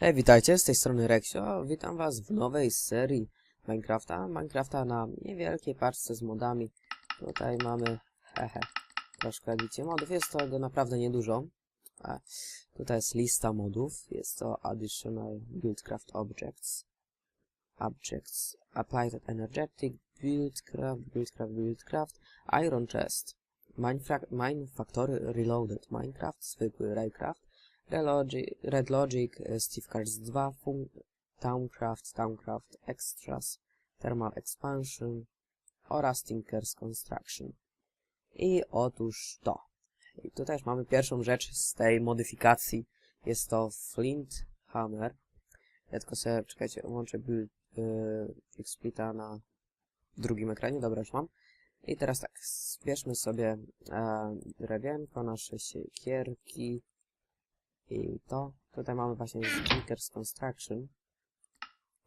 Hej, witajcie, z tej strony Rexio. Witam was w nowej serii Minecrafta. Minecrafta na niewielkiej paczce z modami. Tutaj mamy, hehe, troszkę widzicie modów. Jest to go naprawdę niedużo. A tutaj jest lista modów. Jest to Additional Buildcraft Objects. Objects. Applied Energetic, Buildcraft, Buildcraft, Buildcraft, Iron Chest. Mine Factory Reloaded Minecraft, zwykły Raycraft. Relogic, Red Logic, e, Steve Cars 2, Fun Towncraft, Towncraft Extras, Thermal Expansion oraz Tinker's Construction. I otóż to. I tutaj już mamy pierwszą rzecz z tej modyfikacji. Jest to Flint Hammer. Ja tylko sobie, czekajcie, włączę build yy, Xsplita na drugim ekranie. Dobra, już mam. I teraz tak, zbierzmy sobie e, drewienko, nasze siekierki, i to. Tutaj mamy właśnie Tinker's Construction.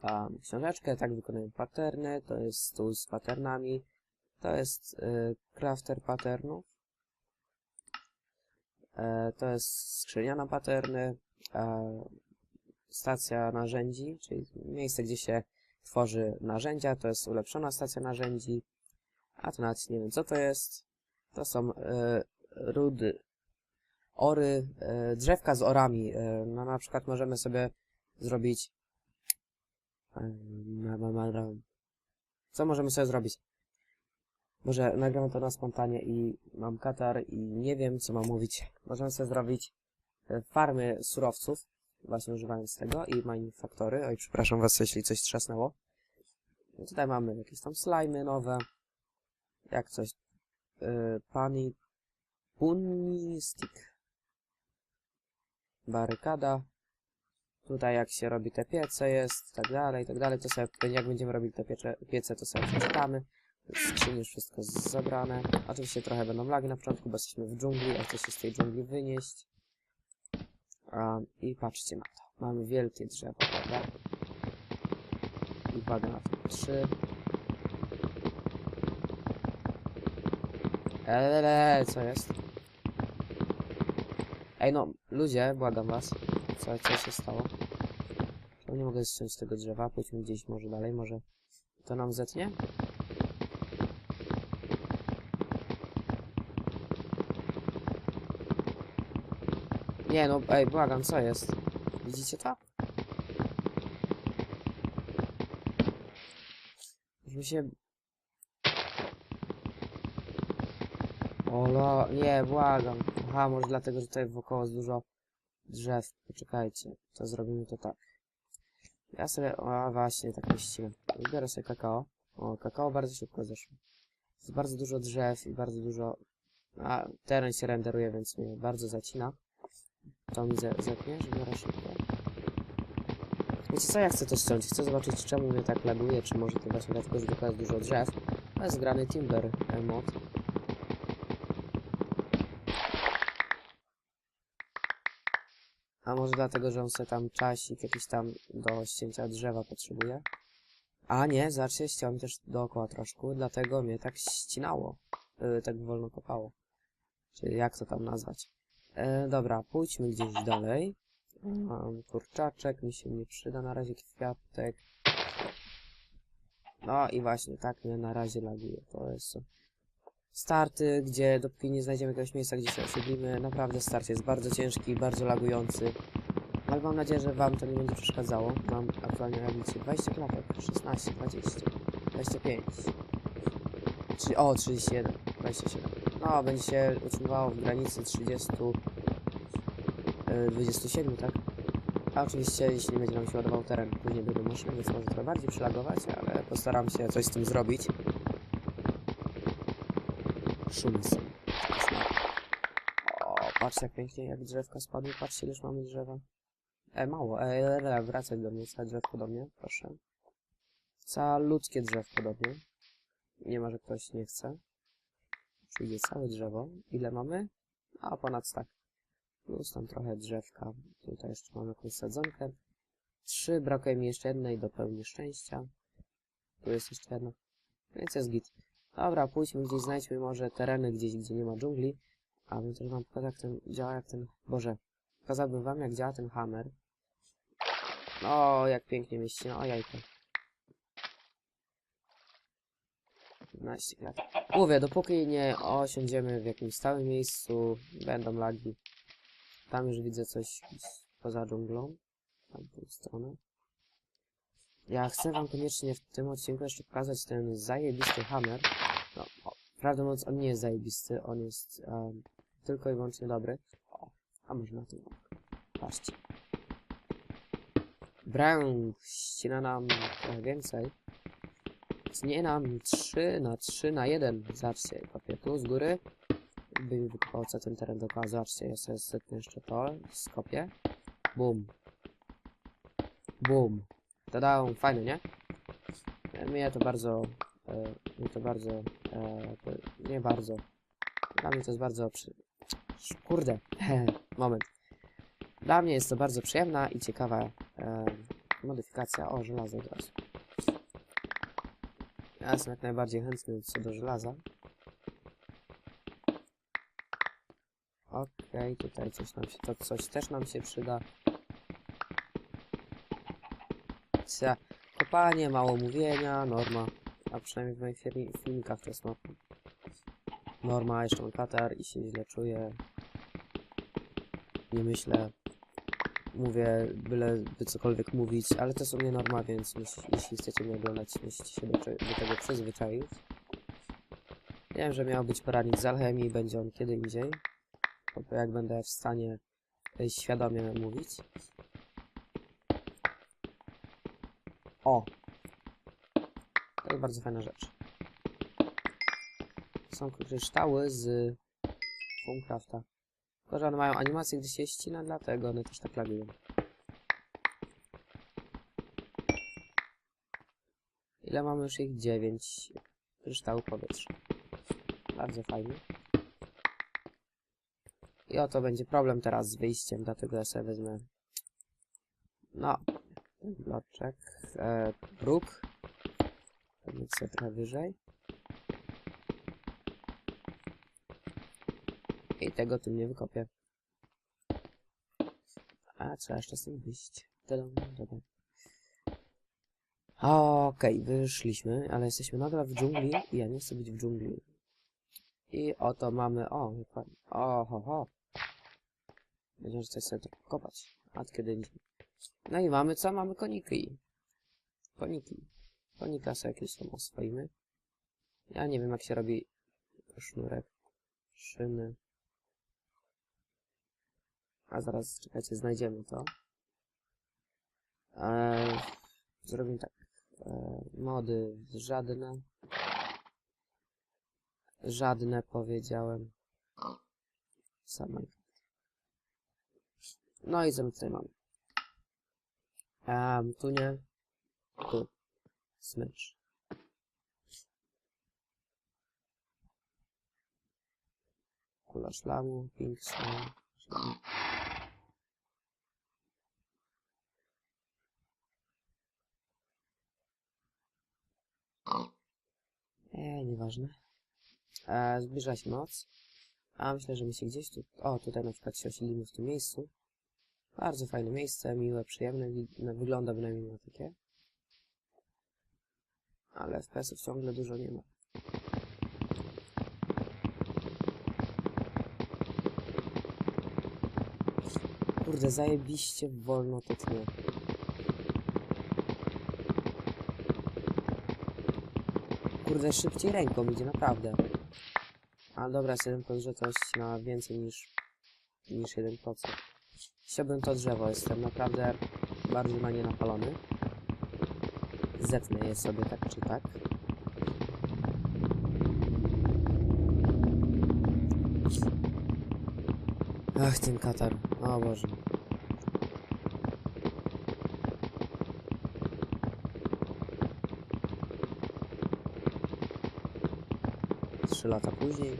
Um, książeczkę, tak wykonuję patterny. To jest stół z patternami. To jest y, crafter patternów. E, to jest skrzynia na patterny. E, stacja narzędzi, czyli miejsce, gdzie się tworzy narzędzia. To jest ulepszona stacja narzędzi. A to nawet nie wiem, co to jest. To są y, rudy ory, e, drzewka z orami. E, no na przykład możemy sobie zrobić... E. Co możemy sobie zrobić? Może nagram to na spontanie i mam katar i nie wiem, co mam mówić. Możemy sobie zrobić farmy surowców, właśnie używając tego i manufaktory. Oj, przepraszam was, jeśli coś trzasnęło. No tutaj mamy jakieś tam slimy nowe. Jak coś. Yy, pani... Punni stick barykada. Tutaj jak się robi te piece jest, tak dalej, tak dalej. To sobie, jak będziemy robili te piece, piece to sobie przeczytamy. Skrzyni już wszystko zabrane. Oczywiście trochę będą lagi na początku, bo jesteśmy w dżungli, a chcę się z tej dżungli wynieść. Um, I patrzcie na to. Mamy wielkie drzewo, prawda? Uwaga na to. Trzy. Eee, co jest? Ej no, ludzie, błagam was. Co, co się stało? Czemu nie mogę ściąć tego drzewa? Pójdźmy gdzieś może dalej, może to nam zetnie? Nie no, ej, błagam, co jest? Widzicie to? Musimy się... Ola, nie, błagam. Aha, może dlatego, że tutaj wokoło jest dużo drzew. Poczekajcie, to zrobimy to tak. Ja sobie, o właśnie, tak myślimy. Wybiorę sobie kakao. O, kakao bardzo szybko zeszło. Jest bardzo dużo drzew i bardzo dużo... A, teren się renderuje, więc mnie bardzo zacina. To mi ze zetnie, że biorę szybko. Wiecie co, ja chcę to ściąć. Chcę zobaczyć, czemu mnie tak laguje, czy może to właśnie dlatego, że tylko jest dużo drzew. To jest grany Timber mod. A może dlatego, że on sobie tam czasik jakiś tam do ścięcia drzewa potrzebuje? A nie, zobaczcie, ściąłem też dookoła troszkę, dlatego mnie tak ścinało. Yy, tak wolno kopało. Czyli jak to tam nazwać? E, dobra, pójdźmy gdzieś dalej. Mam kurczaczek, mi się nie przyda na razie kwiatek. No i właśnie, tak mnie na razie laguje. To jest starty, gdzie dopóki nie znajdziemy jakiegoś miejsca, gdzie się osiedlimy, naprawdę start jest bardzo ciężki bardzo lagujący. Ale mam nadzieję, że wam to nie będzie przeszkadzało. Mam aktualnie liczbie 20 klatek, 16, 20, 25. Trzy, o, 31, 27. No, będzie się utrzymywało w granicy 30, yy, 27, tak? A oczywiście, jeśli będzie nam się ładował teren później do maszyny, więc może trochę bardziej przylagować, ale postaram się coś z tym zrobić. Szumy są. O, patrzcie jak pięknie, jak drzewka spadły. Patrzcie, już mamy drzewa. E, mało. E, wracaj do mnie, całe drzewko do mnie, proszę. Całe ludzkie drzewko do mnie. Nie ma, że ktoś nie chce. Przyjdzie całe drzewo. Ile mamy? A, ponad tak. Plus tam trochę drzewka. Tutaj jeszcze mamy jakąś sadzonkę. Trzy, brakuje mi jeszcze jednej do pełni szczęścia. Tu jest jeszcze jedna. Więc jest git. Dobra, pójdźmy gdzieś, znajdźmy może tereny gdzieś, gdzie nie ma dżungli. A bym też wam pokazał, jak ten działa, jak ten... Boże, pokazałbym wam, jak działa ten hammer. O, jak pięknie mi ścina. O, jajko. 15 klat. Mówię, dopóki nie osiądziemy w jakimś stałym miejscu, będą lagi. Tam już widzę coś poza dżunglą. Tamtą stronę. Ja chcę wam koniecznie w tym odcinku jeszcze pokazać ten zajebisty hammer. Prawdę mówiąc, on nie jest zajebisty, on jest em, tylko i wyłącznie dobry. O, a może na tym. Patrzcie. Brown ścina nam trochę więcej. Tnie nam 3 na 3 na 1. Zobaczcie, kopię tu z góry. By mi wykopał co ten teren dookoła. Zobaczcie, ja sobie setnę jeszcze to. Skopię. Bum. Bum. Tada, fajne, nie? E, Mnie to bardzo... E, mnie to bardzo... E, nie bardzo. Dla mnie to jest bardzo... Przy... Kurde. Moment. Dla mnie jest to bardzo przyjemna i ciekawa e, modyfikacja. O, żelazo od razu. Ja jestem jak najbardziej chętny co do żelaza. Okej, tutaj coś nam się, to coś też nam się przyda. Kopanie, mało mówienia, norma. A przynajmniej w moich filmi- filmikach to jest norma. Norma, jeszcze mam katar i się źle czuję. Nie myślę. Mówię, byle by cokolwiek mówić, ale to u mnie norma, więc jeśli, jeśli chcecie mnie oglądać, musicie się do, do tego przyzwyczaić. Wiem, że miał być poradnik z alchemii, będzie on kiedy indziej. To jak będę w stanie e, świadomie mówić. O! To bardzo fajna rzecz. Są kryształy z Foamcrafta. Tylko, że one mają animację, gdy się ścina, dlatego one też tak lagują. Ile mamy już ich? 9 kryształów powietrza. Bardzo fajnie. I oto będzie problem teraz z wyjściem, dlatego ja sobie wezmę... No, bloczek. E, próg. Sobie trochę wyżej. I tego tu nie wykopię. A trzeba jeszcze z tym wyjść. Dobra. Okej, wyszliśmy, ale jesteśmy nadal w dżungli i ja nie chcę być w dżungli. I oto mamy... O. O, ho, ho. Będziemy coś sobie kopać. A kiedy indziej. No i mamy co? Mamy koniki. Koniki. Konika sobie jakieś tam oswoimy. Ja nie wiem jak się robi sznurek. Szyny. A zaraz, czekajcie, znajdziemy to. Eee, zrobimy tak. Eee, mody żadne. Żadne powiedziałem. Same. No i co my tutaj mamy? Um, tu nie. Tu. Smycz. Kula szlamu, szlamu. Eee, nieważne. E, zbliża się noc. A myślę, że my się gdzieś tu... O, tutaj na przykład się osiedlimy w tym miejscu. Bardzo fajne miejsce, miłe, przyjemne. Wygląda bynajmniej na takie. Ale FPS-ów ciągle dużo nie ma. Kurde, zajebiście wolno to tnie. Kurde, szybciej ręką idzie, naprawdę. A dobra, jest 1% żetość na więcej niż, niż 1%. Chciałbym to drzewo, jestem naprawdę bardzo na nie napalony. Zetnę je sobie tak czy tak. Ach, ten katar. O Boże. Trzy lata później.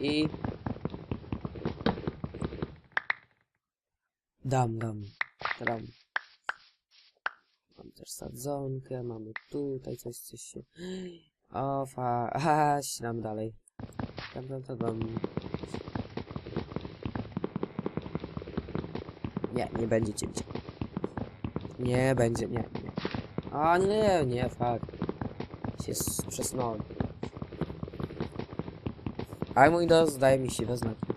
I... Dam, dam, dam. Mam też sadzonkę, mamy tutaj coś, coś się... O, fa... Aha, ścinam dalej. Tam, tam, tam. Nie, nie będzie cięcia. Nie będzie, nie, nie. A nie, nie, fakt. Się przesunąłem. Ale mój dos daje mi siwe znaki.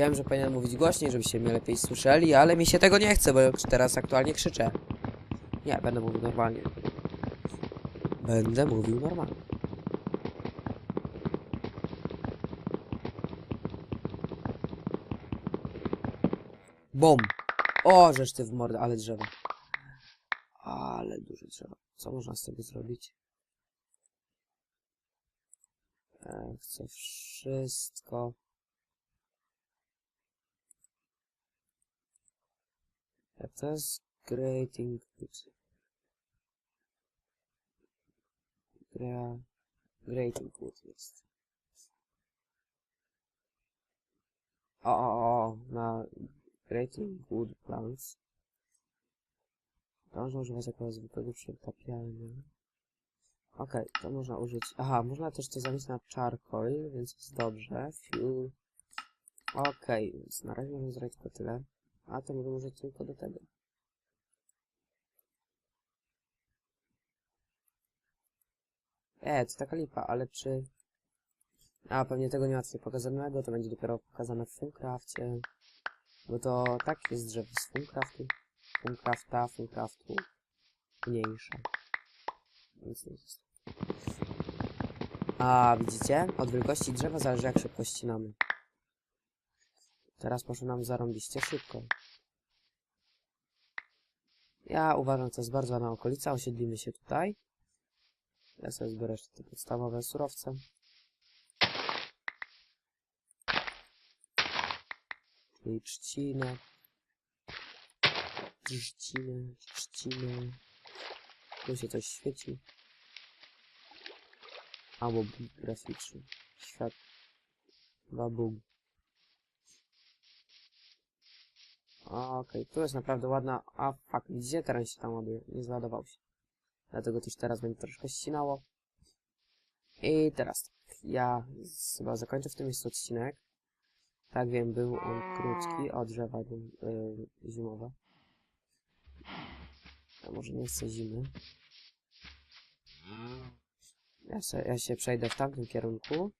Wiem, że powinienem mówić głośniej, żebyście mnie lepiej słyszeli, ale mi się tego nie chce, bo teraz aktualnie krzyczę. Nie, będę mówił normalnie. Będę mówił normalnie. Bom! O, żeż ty w mordę, ale drzewo. Ale duże drzewo. Co można z tego zrobić? E, chcę wszystko. To jest wood? Gra... Grating wood jest. O, o, o, na grating wood plants. To można używać jako zwykłego przetapiania. Okej, to można użyć... Aha, można też to zamienić na charcoal, więc jest dobrze. Fuel. Okej, więc na razie możemy zrobić tylko tyle. A to możemy użyć tylko do tego. E, to taka lipa, ale czy... A, pewnie tego nie ma tutaj pokazanego, to będzie dopiero pokazane w Funcrafcie. Bo to tak jest, że z Funcraftu, Funcrafta, Funcraftu mniejsze. Nic nie jest. A, widzicie? Od wielkości drzewa zależy jak szybko ścinamy. Teraz poszło nam zarąbiście szybko. Ja uważam, że to jest bardzo ładna okolica. Osiedlimy się tutaj. Ja sobie zbiorę jeszcze te podstawowe surowce. Czyli trzcinę. Trzcinę, trzcinę. Tu się coś świeci. Albo bóg graficzny. Świat. Chyba. Okej, tu jest naprawdę ładna. A fuck, gdzie teren się tam ładuje? Nie załadował się. Dlatego też teraz będzie troszkę ścinało. I teraz ja chyba zakończę w tym miejscu odcinek. Tak wiem, był on krótki, o drzewa yy, zimowe. A może nie chcę zimy. Ja, se, ja się przejdę w tamtym kierunku.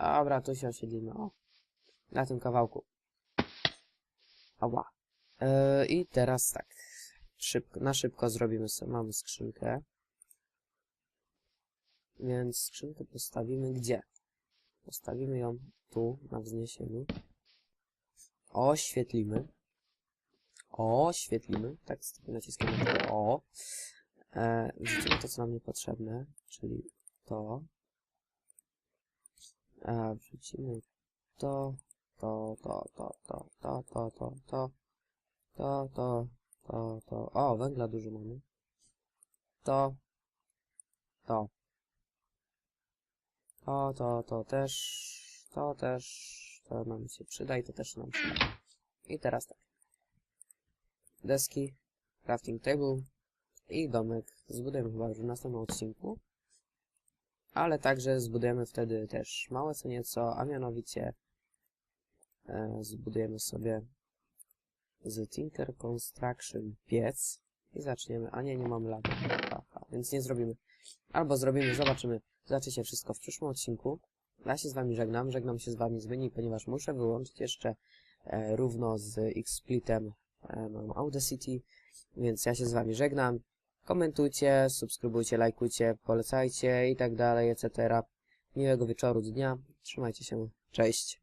Dobra, tu się osiedlimy, o. Na tym kawałku. Ała. Yy, I teraz tak. Szybko, na szybko zrobimy sobie, mamy skrzynkę. Więc skrzynkę postawimy gdzie? Postawimy ją tu, na wzniesieniu. Oświetlimy. Oświetlimy. Tak, z takim naciskiem. O. E, to, co nam niepotrzebne, czyli to. E, wrzucimy to, to, to, to, to, to, to, to, to, to, to, to, to. O, węgla dużo mamy. To, to. To, to, to też, to też, to nam się przyda i to też nam przyda. I teraz tak. Deski, crafting table i domek zbudujemy chyba już w następnym odcinku. Ale także zbudujemy wtedy też małe co nieco, a mianowicie e, zbudujemy sobie z Tinker Construction piec i zaczniemy, a nie, nie mamy lagi, Aha, więc nie zrobimy. Albo zrobimy, zobaczymy. Zobaczycie wszystko w przyszłym odcinku. Ja się z wami żegnam, żegnam się z wami z menu, ponieważ muszę wyłączyć jeszcze e, równo z X-Splitem e, mam Audacity, więc ja się z wami żegnam. Komentujcie, subskrybujcie, lajkujcie, polecajcie i tak dalej, etc. Miłego wieczoru, dnia. Trzymajcie się. Cześć.